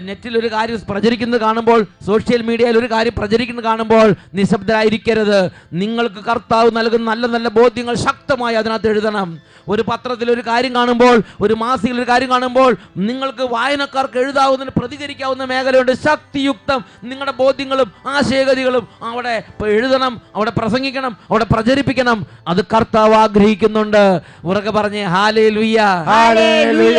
നെറ്റിൽ ഒരു കാര്യം പ്രചരിക്കുന്നത് കാണുമ്പോൾ സോഷ്യൽ മീഡിയയിൽ ഒരു കാര്യം പ്രചരിക്കുന്നത് കാണുമ്പോൾ നിശബ്ദരായിരിക്കരുത്. നിങ്ങൾക്ക് കർത്താവ് നൽകുന്ന നല്ല നല്ല ബോധ്യങ്ങൾ ശക്തമായി അതിനകത്ത് എഴുതണം. ഒരു പത്രത്തിൽ ഒരു കാര്യം കാണുമ്പോൾ ഒരു മാസികയിൽ ഒരു കാര്യം കാണുമ്പോൾ നിങ്ങൾക്ക് വായനക്കാർക്ക് എഴുതാവുന്നതിന് പ്രതികരിക്കാവുന്ന മേഖലയുണ്ട്. ശക്തിയുക്തം. നിങ്ങളുടെ ബോധ്യങ്ങളും ആശയഗതികളും അവിടെ എഴുതണം അവിടെ പ്രസംഗിക്കണം അവിടെ പ്രചരിപ്പിക്കണം. അത് കർത്താവ് ആഗ്രഹിക്കുന്നുണ്ട്. ഉറക്കെ പറഞ്ഞേ ഹാലേ ലുയ്യ.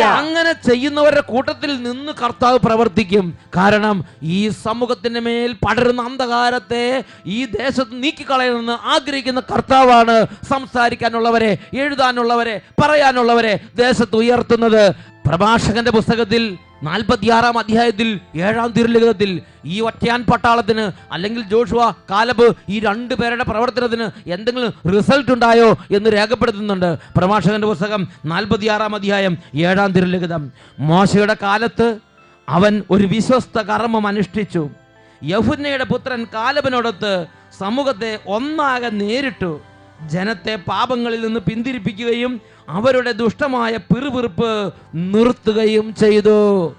അങ്ങനെ ചെയ്യുന്നവരുടെ കൂട്ടത്തിൽ നിന്ന് കർത്താവ് പ്രവർത്തിക്കും. കാരണം ഈ സമൂഹത്തിന്റെ മേൽ പടരുന്ന അന്ധകാരത്തെ ഈ ദേശത്ത് നീക്കിക്കളയണമെന്ന് ആഗ്രഹിക്കുന്ന കർത്താവാണ് സംസാരിക്കാനുള്ളവരെ എഴുതാനുള്ളവരെ പറയാനുള്ളവരെ ദേശത്ത് ഉയർത്തുന്നത് പ്രഭാഷകന്റെ പുസ്തകത്തിൽ നാൽപ്പത്തിയാറാം അധ്യായത്തിൽ ഏഴാം തിരുലിഖിതത്തിൽ ഈ ഒറ്റയാൻ പട്ടാളത്തിന് അല്ലെങ്കിൽ ജോഷുവ കാലബ് ഈ രണ്ടു പേരുടെ പ്രവർത്തനത്തിന് എന്തെങ്കിലും റിസൾട്ട് ഉണ്ടായോ എന്ന് രേഖപ്പെടുത്തുന്നുണ്ട് പ്രഭാഷകന്റെ പുസ്തകം നാൽപ്പത്തിയാറാം അധ്യായം ഏഴാം തിരുലിഖിതം. മോശയുടെ കാലത്ത് അവൻ ഒരു വിശ്വസ്ത കർമ്മം അനുഷ്ഠിച്ചു. യഹുന്നയുടെ പുത്രൻ കാലബിനോടൊത്ത് സമൂഹത്തെ ഒന്നാകെ നേരിട്ടു. ജനത്തെ പാപങ്ങളിൽ നിന്ന് പിന്തിരിപ്പിക്കുകയും അവരുടെ ദുഷ്ടമായ പിറുപിറുപ്പ് നിർത്തുകയും ചെയ്തു.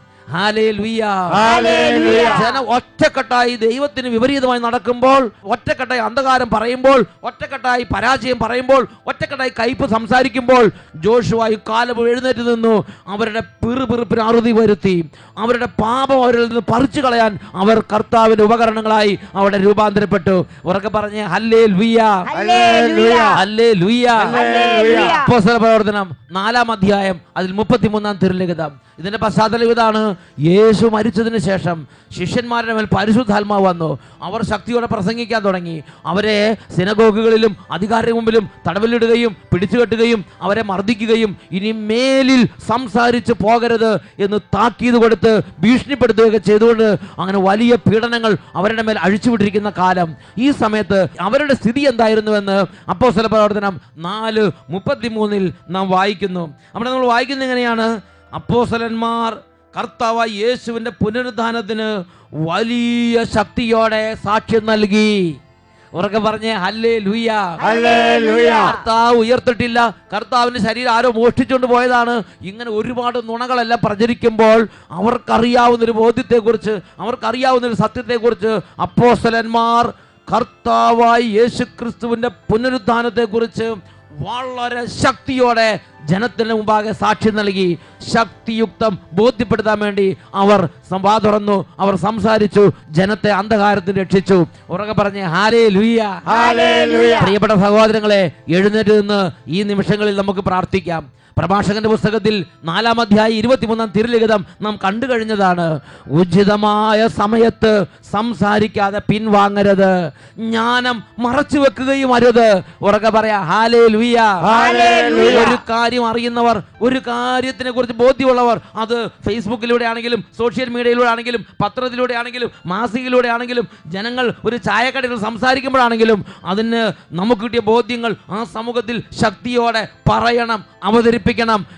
ജനം ഒറ്റക്കെട്ടായി ദൈവത്തിന് വിപരീതമായി നടക്കുമ്പോൾ ഒറ്റക്കെട്ടായി അന്ധകാരം പറയുമ്പോൾ ഒറ്റക്കെട്ടായി പരാജയം പറയുമ്പോൾ ഒറ്റക്കെട്ടായി കയ്പ് സംസാരിക്കുമ്പോൾ ജോഷുവായി കാലം എഴുന്നേറ്റ് നിന്നു. അവരുടെ പിറുപിറുപ്പിന് അറുതി വരുത്തി. അവരുടെ പാപം അവരിൽ നിന്ന് പറിച്ചു കളയാൻ അവർ കർത്താവിന്റെ ഉപകരണങ്ങളായി അവിടെ രൂപാന്തരപ്പെട്ടു. ഉറക്കെ പറഞ്ഞ് ഹല്ലേ ലുയ്യ. ഹല്ലേ പ്രവർത്തനം നാലാം അധ്യായം അതിൽ മുപ്പത്തിമൂന്നാം തിരുലിഖിതം. ഇതിന്റെ പശ്ചാത്തലം ഇതാണ്. യേശു മരിച്ചതിന് ശേഷം ശിഷ്യന്മാരുടെ മേൽ പരിശുദ്ധാത്മാവ് വന്നു. അവർ ശക്തിയോടെ പ്രസംഗിക്കാൻ തുടങ്ങി. അവരെ സിനഗോഗുകളിലും അധികാരിക മുമ്പിലും തടവിലിടുകയും പിടിച്ചുകെട്ടുകയും അവരെ മർദ്ദിക്കുകയും ഇനി മേലിൽ സംസാരിച്ച് പോകരുത് എന്ന് താക്കീത് കൊടുത്ത് ഭീഷണിപ്പെടുത്തുകയൊക്കെ ചെയ്തുകൊണ്ട് അങ്ങനെ വലിയ പീഡനങ്ങൾ അവരുടെ മേൽ അഴിച്ചുവിട്ടിരിക്കുന്ന കാലം. ഈ സമയത്ത് അവരുടെ സ്ഥിതി എന്തായിരുന്നുവെന്ന് അപ്പോ സ്ഥല പ്രവർത്തനം നാല് മുപ്പത്തിമൂന്നിൽ നാം വായിക്കുന്നു. അവിടെ നമ്മൾ വായിക്കുന്നത് എങ്ങനെയാണ്? അപ്പോസ്തലന്മാർ കർത്താവായ യേശുവിന്റെ പുനരുദ്ധാനത്തിന് വലിയ ശക്തിയോടെ സാക്ഷ്യം നൽകി. ഉറക്കെ പറഞ്ഞേ ഹല്ലേ ലുയ. കർത്താവ് ഉയർത്തിട്ടില്ല. കർത്താവിന്റെ ശരീരം ആരോ മോഷ്ടിച്ചുകൊണ്ട് പോയതാണ്. ഇങ്ങനെ ഒരുപാട് നുണകളെല്ലാം പ്രചരിക്കുമ്പോൾ അവർക്കറിയാവുന്ന ഒരു ബോധ്യത്തെക്കുറിച്ച് അവർക്കറിയാവുന്ന ഒരു സത്യത്തെക്കുറിച്ച് അപ്പോസ്തലന്മാർ കർത്താവായി യേശു ക്രിസ്തുവിന്റെ പുനരുദ്ധാനത്തെക്കുറിച്ച് വളരെ ശക്തിയോടെ ജനത്തിന് മുമ്പാകെ സാക്ഷ്യം നൽകി ശക്തിയുക്തം ബോധ്യപ്പെടുത്താൻ വേണ്ടി അവർ സംവാ തുറന്നു അവർ സംസാരിച്ചു. ജനത്തെ അന്ധകാരത്തിൽ രക്ഷിച്ചു. ഉറക്കെ പറഞ്ഞ് ഹാലേ ലുയ്യ. പ്രിയപ്പെട്ട സഹോദരങ്ങളെ എഴുന്നേറ്റ് നിന്ന് ഈ നിമിഷങ്ങളിൽ നമുക്ക് പ്രാർത്ഥിക്കാം. പ്രഭാഷകന്റെ പുസ്തകത്തിൽ നാലാം അധ്യായം ഇരുപത്തിമൂന്നാം തിരുലിഖിതം നാം കണ്ടു കഴിഞ്ഞതാണ്. ഉചിതമായ സമയത്ത് സംസാരിക്കാതെ പിൻവാങ്ങരുത്. ജ്ഞാനം മറച്ചു വെക്കുകയും അരുത്. ഉറക്കെ പറയാ ഹാലേ ലുയ. ഒരു കാര്യം അറിയുന്നവർ ഒരു കാര്യത്തിനെ കുറിച്ച് ബോധ്യമുള്ളവർ അത് ഫേസ്ബുക്കിലൂടെ ആണെങ്കിലും സോഷ്യൽ മീഡിയയിലൂടെ ആണെങ്കിലും പത്രത്തിലൂടെ ആണെങ്കിലും മാസികയിലൂടെ ആണെങ്കിലും ജനങ്ങൾ ഒരു ചായക്കടയിൽ സംസാരിക്കുമ്പോഴാണെങ്കിലും അതിന് നമുക്ക് കിട്ടിയ ബോധ്യങ്ങൾ ആ സമൂഹത്തിൽ ശക്തിയോടെ പറയണം അവതരിപ്പിക്കണം.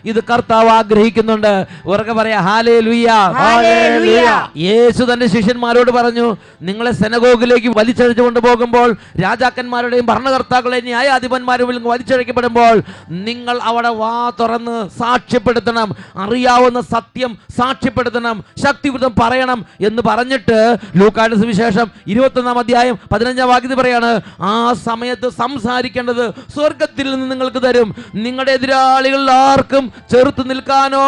ഇത് കർത്താവ് ആഗ്രഹിക്കുന്നുണ്ട്. ഉറക്കെ പറയാ ഹാലേ ലുയ്യ. യേശു തന്റെ ശിഷ്യന്മാരോട് പറഞ്ഞു നിങ്ങളെ സെനഗോഗിലേക്ക് വലിച്ചഴിച്ചു കൊണ്ടുപോകുമ്പോൾ രാജാക്കന്മാരുടെയും ഭരണകർത്താക്കളുടെയും ന്യായാധിപന്മാരും വലിച്ചഴിക്കപ്പെടുമ്പോൾ നിങ്ങൾ അവിടെ വാ തുറന്ന് സാക്ഷ്യപ്പെടുത്തണം. അറിയാവുന്ന സത്യം സാക്ഷ്യപ്പെടുത്തണം. ശക്തിവിധം പറയണം. എന്ന് പറഞ്ഞിട്ട് ലൂക്കാട് സുവിശേഷം ഇരുപത്തൊന്നാം അധ്യായം പതിനഞ്ചാം വാക്യത്തിൽ പറയാണ് ആ സമയത്ത് സംസാരിക്കേണ്ടത് സ്വർഗത്തിൽ നിന്ന് നിങ്ങൾക്ക് തരും. നിങ്ങളുടെ എതിരാളികളിൽ ആർക്കും ചെറുത്തു നിൽക്കാനോ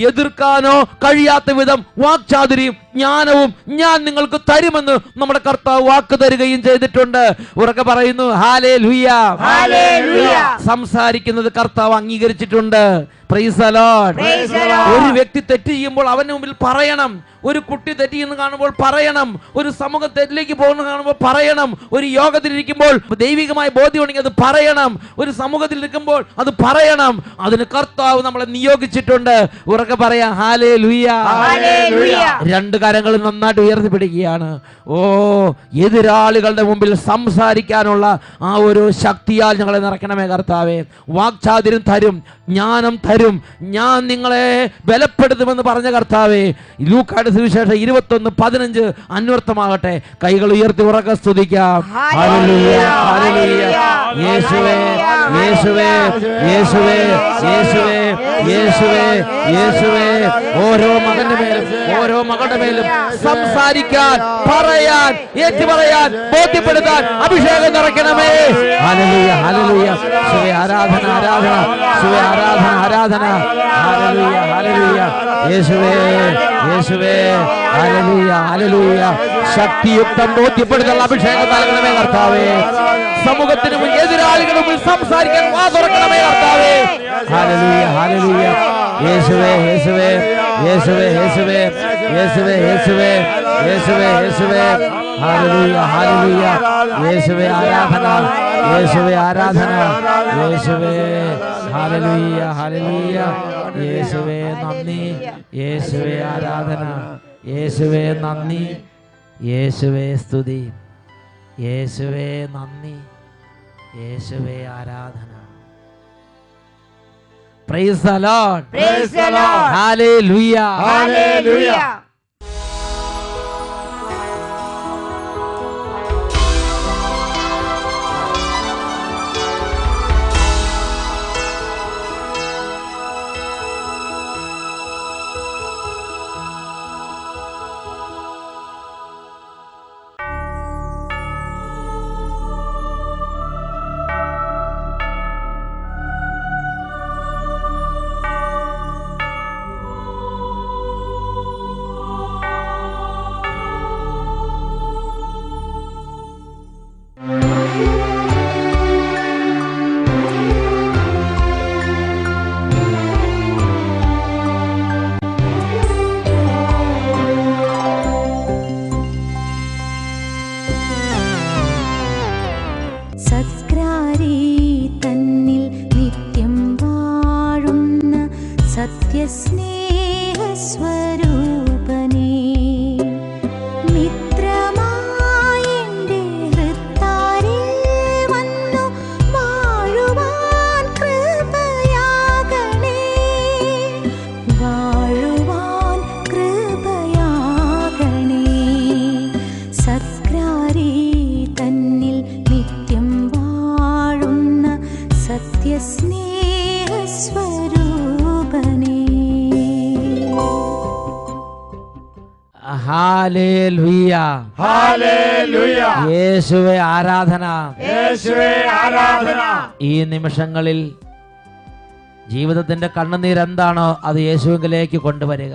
എതിർക്കാനോ കഴിയാത്ത വിധം വാക്ചാതുരിയും ജ്ഞാനവും ഞാൻ നിങ്ങൾക്ക് തരുമെന്ന് നമ്മുടെ കർത്താവ് വാക്ക് തരികയും ചെയ്തിട്ടുണ്ട്. ഉറക്കെ പറയുന്നു ഹാലേ ലുയ. സംസാരിക്കുന്നത് കർത്താവ് അംഗീകരിച്ചിട്ടുണ്ട്. ഒരു വ്യക്തി തെറ്റ് ചെയ്യുമ്പോൾ അവന് മുമ്പിൽ പറയണം. ഒരു കുട്ടി തെറ്റ് ചെയ്യുന്ന കാണുമ്പോൾ പറയണം. ഒരു സമൂഹം തെറ്റിലേക്ക് പോകുന്ന കാണുമ്പോൾ പറയണം. ഒരു യോഗത്തിലിരിക്കുമ്പോൾ ദൈവികമായ ബോധ്യം ഉണ്ടെങ്കിൽ അത് പറയണം. ഒരു സമൂഹത്തിൽ ഇരിക്കുമ്പോൾ അത് പറയണം. അതിന് കർത്താവ് നമ്മളെ നിയോഗിച്ചിട്ടുണ്ട്. ഉറക്കെ പറയാം ഹാലേ ലുയ. രണ്ട് കരങ്ങൾ നന്നായിട്ട് ഉയർത്തിപ്പിടിക്കുകയാണ്. ഓ എതിരാളികളുടെ മുമ്പിൽ സംസാരിക്കാനുള്ള ആ ഒരു ശക്തിയാൽ ഞങ്ങളെ നിറയ്ക്കണമേ കർത്താവേ. വാക്ചാതിരും തരും ജ്ഞാനം തരും. ഞാൻ നിങ്ങളെ ബലപ്പെടുത്തുമെന്ന് പറഞ്ഞ കർത്താവേ. ലൂക്കാട് സുവിശേഷം ഇരുപത്തൊന്ന് പതിനഞ്ച് അന്വർത്ഥമാകട്ടെ. കൈകൾ ഉയർത്തി ഉറക്കെ സ്തുതിക്കാം. യേശുവേ യേശുവേ യേശുവേ യേശുവേ യേശുവേ. ഓരോ മകന്റെ മേലും ഓരോ മകളുടെ മേലും സംസാരിക്കാൻ പറയാൻ ഏറ്റു പറയാൻ ബോധ്യപ്പെടുത്താൻ അഭിഷേകം നിറയ്ക്കണമേ ഹലലുയ ഹലലുയ ശിവേ ആരാധന ആരാധന. ശിവേ ആരാധന ആരാധന. ഹലലുയ ഹലലുയ യേശുവേ. യേശുവേ ഹല്ലേലൂയ ഹല്ലേലൂയ. ശക്തിയുക്തം ബോധ്യപ്പെടുത്തുന്ന അഭിഷേകം നൽകണമേ കർത്താവേ. സമൂഹത്തിന് മുന്നിൽ എതിരാളികളുടെ മുന്നിൽ സംസാരിക്കാൻ വാ തുറക്കണമേ കർത്താവേ. Hallelujah hallelujah. യേശുവേ യേശുവേ യേശുവേ. യേശുവേ യേശുവേ യേശുവേ യേശുവേ യേശുവേ. Hallelujah hallelujah. യേശുവേ ആരാധന. यीशुवे आराधना। यीशुवे हालेलुया हालेलुया। यीशुवे नंदी यीशुवे आराधना। यीशुवे नंदी यीशुवे स्तुति। यीशुवे नंदी यीशुवे आराधना। Praise the Lord. Praise the Lord. Hallelujah. Hallelujah. യേശുവേ ആരാധന. യേശുവേ ആരാധന. ഈ നിമിഷങ്ങളിൽ ജീവിതത്തിന്റെ കണ്ണുനീർ എന്താണോ അത് യേശുവിലേക്ക് കൊണ്ടുവരിക.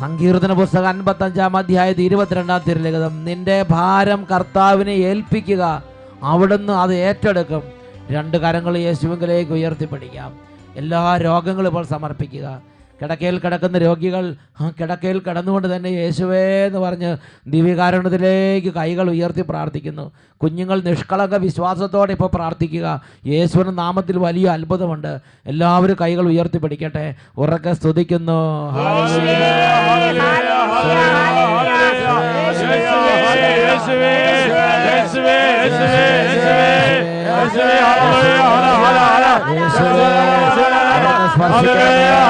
സങ്കീർത്തന പുസ്തകം അൻപത്തി അഞ്ചാം അധ്യായത്തിൽ ഇരുപത്തിരണ്ടാം തിരുലിഖിതം നിന്റെ ഭാരം കർത്താവിനെ ഏൽപ്പിക്കുക അവിടുന്ന് അത് ഏറ്റെടുക്കും. രണ്ട് കരങ്ങൾ യേശുവിലേക്ക് ഉയർത്തിപ്പിടിക്കാം. എല്ലാ രോഗങ്ങളും ഇപ്പോൾ സമർപ്പിക്കുക. കിടക്കയിൽ കിടക്കുന്ന രോഗികൾ ആ കിടക്കയിൽ കിടന്നുകൊണ്ട് തന്നെ യേശുവേ എന്ന് പറഞ്ഞ് ദിവ്യകാരണത്തിലേക്ക് കൈകൾ ഉയർത്തി പ്രാർത്ഥിക്കുന്നു. കുഞ്ഞുങ്ങൾ നിഷ്കളങ്ക വിശ്വാസത്തോടെ ഇപ്പോൾ പ്രാർത്ഥിക്കുക. യേശുവിന്റെ നാമത്തിൽ വലിയ അത്ഭുതമുണ്ട്. എല്ലാവരും കൈകൾ ഉയർത്തി പിടിക്കട്ടെ. ഉറക്കെ സ്തുതിക്കുന്നു. യേശുവേ स्पर्श किया